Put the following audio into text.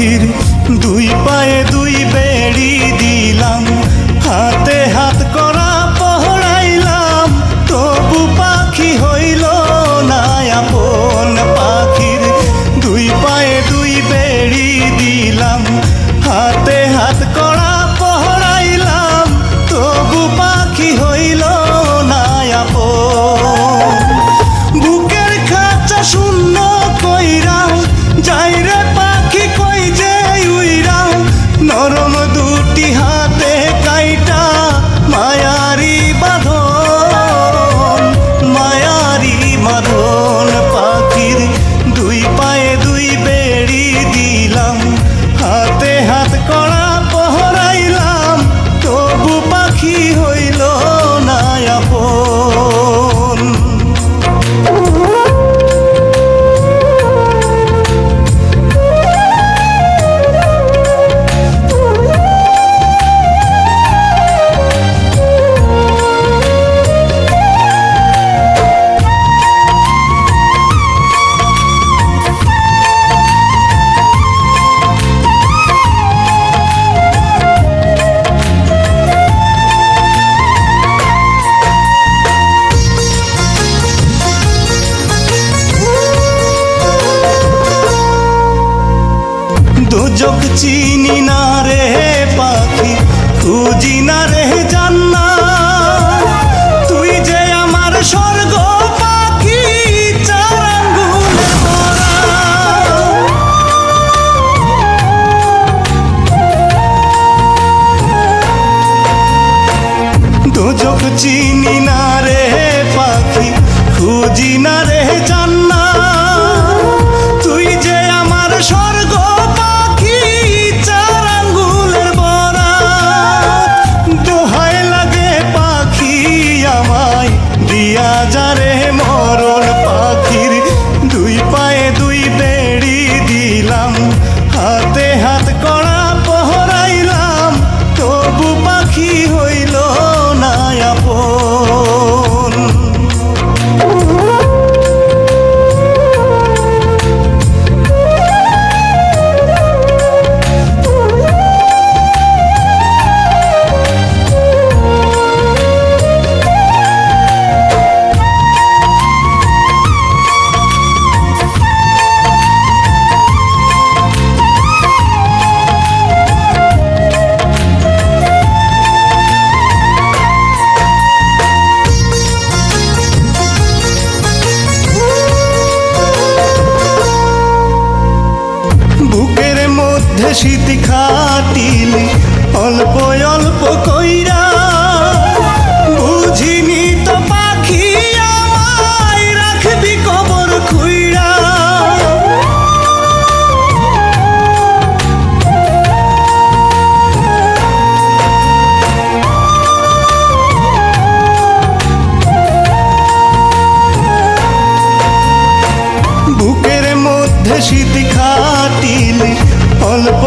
ouvir do সুযোগ চিনি না রে। রাজা রে মধ্যে শীত অল্প অল্প কইরা। বুঝিনি তো পাখি আমায় রাখবি কবর খুইরা। বুকের মধ্যে শীত খাটিলি অল্প